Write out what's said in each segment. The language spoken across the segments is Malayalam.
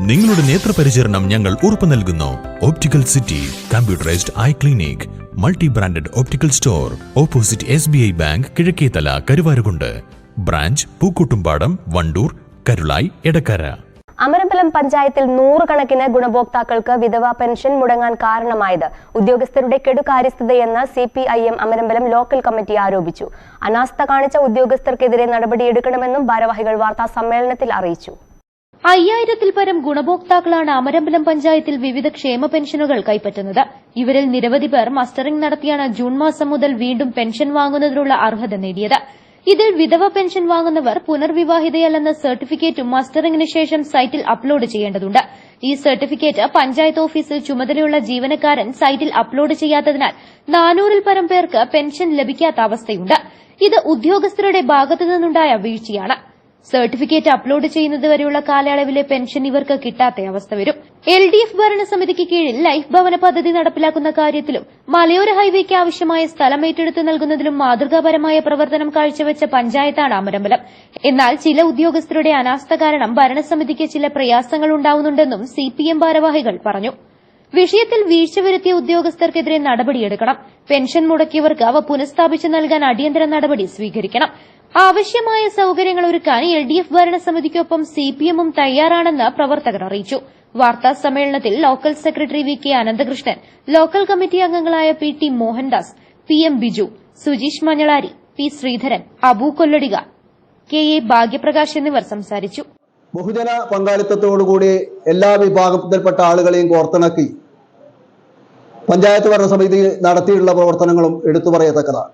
നിങ്ങളുടെ നേത്രപരിചരണം ഞങ്ങൾ ഉറപ്പു നൽകുന്നു. Optical city computerised eye clinic multi branded optical store opposite S B I bank Kizhakkethala Karuvarakundu. Branch Pookkottumpadam Wandoor Karulai Edakkara Amarambalam പഞ്ചായത്തിൽ നൂറുകണക്കിന് ഗുണഭോക്താക്കൾക്ക് വിധവാ പെൻഷൻ മുടങ്ങാൻ കാരണമായത് ഉദ്യോഗസ്ഥരുടെ കെടുകാര്യസ്ഥതയെന്ന് C P I M Amarambalam local committee ആരോപിച്ചു. അനാസ്ഥ കാണിച്ച ഉദ്യോഗസ്ഥർക്കെതിരെ നടപടിയെടുക്കണമെന്നും ഭാരവാഹികൾ വാർത്താ സമ്മേളനത്തിൽ അറിയിച്ചു. അയ്യായിരത്തിൽ പരം ഗുണഭോക്താക്കളാണ് അമരമ്പലം പഞ്ചായത്തിൽ വിവിധ ക്ഷേമ പെൻഷനുകൾ കൈപ്പറ്റുന്നത്. ഇവരിൽ നിരവധി പേർ മസ്റ്ററിംഗ് നടത്തിയാണ് ജൂൺ മാസം മുതൽ വീണ്ടും പെൻഷൻ വാങ്ങുന്നതിനുള്ള അർഹത നേടിയത്. ഇതിൽ വിധവ പെൻഷൻ വാങ്ങുന്നവർ പുനർവിവാഹിതയല്ലെന്ന സർട്ടിഫിക്കറ്റും മസ്റ്ററിംഗിന് ശേഷം സൈറ്റിൽ അപ്ലോഡ് ചെയ്യേണ്ടതുണ്ട്. ഈ സർട്ടിഫിക്കറ്റ് പഞ്ചായത്ത് ഓഫീസിൽ ചുമതലയുള്ള ജീവനക്കാരൻ സൈറ്റിൽ അപ്ലോഡ് ചെയ്യാത്തതിനാൽ നാനൂറിൽ പരം പേർക്ക് പെൻഷൻ ലഭിക്കാത്ത അവസ്ഥയുണ്ട്. ഇത് ഉദ്യോഗസ്ഥരുടെ ഭാഗത്തുനിന്നുണ്ടായ വീഴ്ചയാണ്. സർട്ടിഫിക്കറ്റ് അപ്ലോഡ് ചെയ്യുന്നത് വരെയുള്ള കാലയളവിലെ പെൻഷൻ ഇവർക്ക് കിട്ടാത്ത അവസ്ഥ വരും. എൽ ഡി എഫ് ഭരണസമിതിക്ക് കീഴിൽ ലൈഫ് ഭവന പദ്ധതി നടപ്പിലാക്കുന്ന കാര്യത്തിലും മലയോര ഹൈവേക്ക് ആവശ്യമായ സ്ഥലം ഏറ്റെടുത്ത് നൽകുന്നതിലും മാതൃകാപരമായ പ്രവർത്തനം കാഴ്ചവെച്ച പഞ്ചായത്താണ് അമരമ്പലം. എന്നാൽ ചില ഉദ്യോഗസ്ഥരുടെ അനാസ്ഥ കാരണം ഭരണസമിതിക്ക് ചില പ്രയാസങ്ങൾ ഉണ്ടാവുന്നുണ്ടെന്നും സി പി എം ഭാരവാഹികൾ പറഞ്ഞു. വിഷയത്തിൽ വീഴ്ച വരുത്തിയ ഉദ്യോഗസ്ഥർക്കെതിരെ നടപടിയെടുക്കണം. പെൻഷൻ മുടക്കിയവർക്ക് അവ പുനഃസ്ഥാപിച്ചു നൽകാൻ അടിയന്തര നടപടി സ്വീകരിക്കണം. ആവശ്യമായ സൌകര്യങ്ങൾ ഒരുക്കാൻ എൽ ഡി എഫ് ഭരണസമിതിക്കൊപ്പം സി പി എമ്മും തയ്യാറാണെന്ന് പ്രവർത്തകർ അറിയിച്ചു. വാർത്താ സമ്മേളനത്തിൽ local secretary V K Ananthakrishnan local committee അംഗങ്ങളായ P T Mohandas P M Biju Sujeesh Manjalari P Sreedharan Abu Kolladika K A Bhagyaprakash എന്നിവർ സംസാരിച്ചു. ബഹുജന പങ്കാളിത്തത്തോടുകൂടി എല്ലാ വിഭാഗത്തിൽപ്പെട്ട ആളുകളെയും കോർത്തിണക്കി പഞ്ചായത്ത് ഭരണസമിതി നടത്തിയിട്ടുള്ള പ്രവർത്തനങ്ങളും എടുത്തു പറയത്തക്കതാണ്.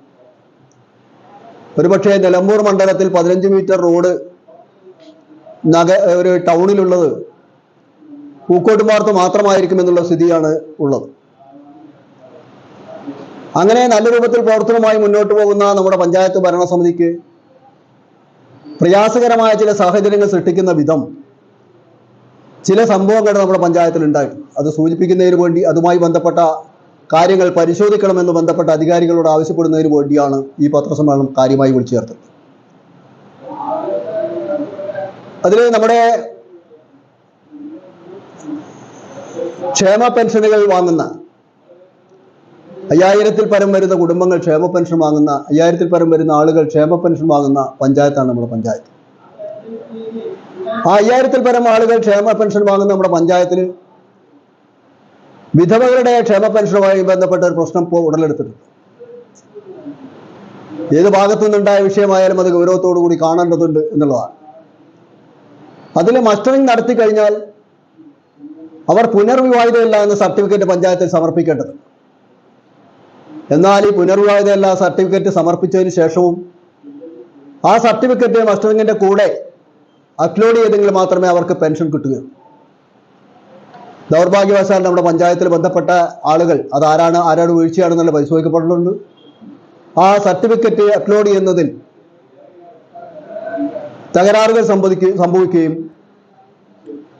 ഒരുപക്ഷെ നിലമ്പൂർ മണ്ഡലത്തിൽ പതിനഞ്ച് മീറ്റർ റോഡ് നഗ ഒരു ടൗണിലുള്ളത് പൂക്കോട്ടുമാർത്ത് മാത്രമായിരിക്കും എന്നുള്ള സ്ഥിതിയാണ് ഉള്ളത്. അങ്ങനെ നല്ല രൂപത്തിൽ പ്രവർത്തനവുമായി മുന്നോട്ട് പോകുന്ന നമ്മുടെ പഞ്ചായത്ത് ഭരണസമിതിക്ക് പ്രയാസകരമായ ചില സാഹചര്യങ്ങൾ സൃഷ്ടിക്കുന്ന വിധം ചില സംഭവങ്ങൾ നമ്മുടെ പഞ്ചായത്തിൽ ഉണ്ടായിട്ടുണ്ട് അത് സൂചിപ്പിക്കുന്നതിന് വേണ്ടി അതുമായി ബന്ധപ്പെട്ട കാര്യങ്ങൾ പരിശോധിക്കണമെന്ന് ബന്ധപ്പെട്ട അധികാരികളോട് ആവശ്യപ്പെടുന്നതിന് വേണ്ടിയാണ് ഈ പത്രസമ്മേളനം കാര്യമായി വിളിച്ചു ചേർത്തത്. അതിൽ നമ്മുടെ ക്ഷേമ പെൻഷനുകൾ വാങ്ങുന്ന അയ്യായിരത്തിൽ പരം വരുന്ന കുടുംബങ്ങൾ ക്ഷേമ പെൻഷൻ വാങ്ങുന്ന അയ്യായിരത്തിൽ പരം വരുന്ന ആളുകൾ ക്ഷേമ പെൻഷൻ വാങ്ങുന്ന പഞ്ചായത്താണ് നമ്മുടെ പഞ്ചായത്ത്. ആ അയ്യായിരത്തിൽ പരം ആളുകൾ ക്ഷേമ പെൻഷൻ വാങ്ങുന്ന നമ്മുടെ പഞ്ചായത്തിൽ വിധവകളുടെ ക്ഷേമ പെൻഷനുമായി ബന്ധപ്പെട്ട ഒരു പ്രശ്നം ഇപ്പോൾ ഉടലെടുത്തിട്ടുണ്ട്. ഏത് ഭാഗത്തു നിന്നുണ്ടായ വിഷയമായാലും അത് ഗൗരവത്തോടു കൂടി കാണേണ്ടതുണ്ട് എന്നുള്ളതാണ്. അതിൽ മസ്റ്ററിംഗ് നടത്തി കഴിഞ്ഞാൽ അവർ പുനർവിവാഹിതയല്ല എന്ന സർട്ടിഫിക്കറ്റ് പഞ്ചായത്തിൽ സമർപ്പിക്കേണ്ടത് എന്നാൽ ഈ പുനർവിവാഹിതയല്ല സർട്ടിഫിക്കറ്റ് സമർപ്പിച്ചതിന് ശേഷവും ആ സർട്ടിഫിക്കറ്റ് മസ്റ്ററിങ്ങിന്റെ കൂടെ അപ്ലോഡ് ചെയ്തെങ്കിൽ മാത്രമേ അവർക്ക് പെൻഷൻ കിട്ടുകയുള്ളൂ. ദൗർഭാഗ്യവശാൽ നമ്മുടെ പഞ്ചായത്തിൽ ബന്ധപ്പെട്ട ആളുകൾ അതാരാണ് ആരാണ് വീഴ്ചയാണെന്നുള്ള പരിശോധിക്കപ്പെട്ടിട്ടുണ്ട്. ആ സർട്ടിഫിക്കറ്റ് അപ്ലോഡ് ചെയ്യുന്നതിൽ തകരാറുകൾ സംഭവിക്കുകയും സംഭവിക്കുകയും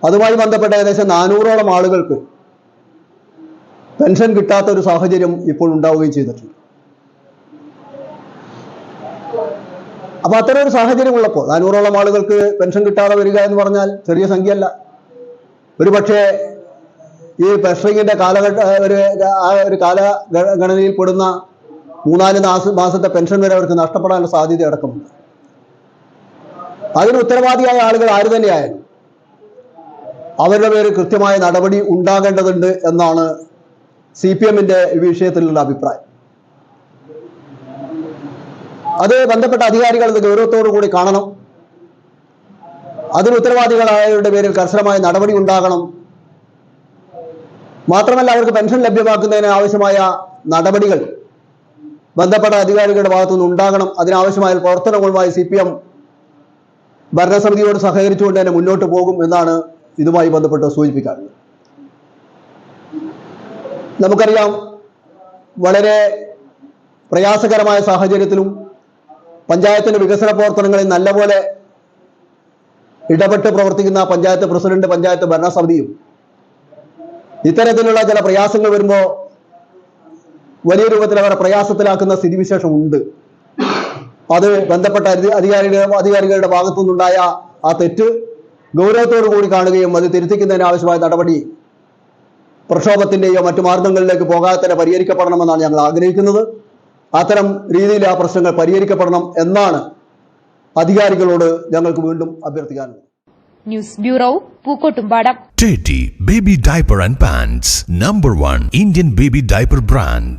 അതുമായി ബന്ധപ്പെട്ട ഏകദേശം നാനൂറോളം ആളുകൾക്ക് പെൻഷൻ കിട്ടാത്ത ഒരു സാഹചര്യം ഇപ്പോൾ ഉണ്ടാവുകയും ചെയ്തിട്ടുണ്ട്. അപ്പൊ അത്തരം ഒരു സാഹചര്യം ഉള്ളപ്പോൾ നാനൂറോളം ആളുകൾക്ക് പെൻഷൻ കിട്ടാതെ വരിക എന്ന് പറഞ്ഞാൽ ചെറിയ സംഖ്യയല്ല. ഒരു പക്ഷേ ഈ പെൻഷനിങ്ങിന്റെ കാലഘട്ട ഒരു ആ ഒരു കാലഗണനയിൽ പെടുന്ന മൂന്നാൽ മാസ മാസത്തെ പെൻഷൻ വരെ അവർക്ക് നഷ്ടപ്പെടാനുള്ള സാധ്യത അടക്കമുണ്ട്. അതിന് ഉത്തരവാദിയായ ആളുകൾ ആര് തന്നെയായാലും അവരുടെ പേര് കൃത്യമായ നടപടി ഉണ്ടാകേണ്ടതുണ്ട് എന്നാണ് സി പി എമ്മിന്റെ വിഷയത്തിലുള്ള അഭിപ്രായം. അത് ബന്ധപ്പെട്ട അധികാരികൾ അത് ഗൗരവത്തോടു കൂടി കാണണം. അതിന് ഉത്തരവാദികളായവരുടെ പേരിൽ കർശനമായ നടപടി ഉണ്ടാകണം. മാത്രമല്ല അവർക്ക് പെൻഷൻ ലഭ്യമാക്കുന്നതിന് ആവശ്യമായ നടപടികൾ ബന്ധപ്പെട്ട അധികാരികളുടെ ഭാഗത്തുനിന്ന് ഉണ്ടാകണം. അതിനാവശ്യമായ പ്രവർത്തനങ്ങളുമായി സി പി എം ഭരണസമിതിയോട് സഹകരിച്ചുകൊണ്ട് തന്നെ മുന്നോട്ട് പോകും എന്നാണ് ഇതുമായി ബന്ധപ്പെട്ട് സൂചിപ്പിക്കാറുള്ളത്. നമുക്കറിയാം വളരെ പ്രയാസകരമായ സാഹചര്യത്തിലും പഞ്ചായത്തിന്റെ വികസന പ്രവർത്തനങ്ങളിൽ നല്ലപോലെ ഇടപെട്ട് പ്രവർത്തിക്കുന്ന പഞ്ചായത്ത് പ്രസിഡന്റ് പഞ്ചായത്ത് ഭരണസമിതിയും ഇത്തരത്തിലുള്ള ചില പ്രയാസങ്ങൾ വരുമ്പോൾ വലിയ രൂപത്തിൽ അവരെ പ്രയാസത്തിലാക്കുന്ന സ്ഥിതിവിശേഷം ഉണ്ട്. അത് ബന്ധപ്പെട്ട അധി- അധികാരികളുടെ അധികാരികളുടെ ഭാഗത്തു നിന്നുണ്ടായ ആ തെറ്റ് ഗൗരവത്തോടു കൂടി കാണുകയും അത് തിരുത്തിക്കുന്നതിന് ആവശ്യമായ നടപടി പ്രക്ഷോഭത്തിന്റെയോ മറ്റു മാർഗങ്ങളിലേക്ക് പോകാതെ തന്നെ പരിഹരിക്കപ്പെടണമെന്നാണ് ഞങ്ങൾ ആഗ്രഹിക്കുന്നത്. അത്തരം രീതിയിൽ ആ പ്രശ്നങ്ങൾ പരിഹരിക്കപ്പെടണം എന്നാണ് അധികാരികളോട് ഞങ്ങൾക്ക് വീണ്ടും അഭ്യർത്ഥിക്കാനുള്ളത്. News bureau Pookkottumpadam Teddy Baby Diaper and Pants. Number one Indian baby diaper brand.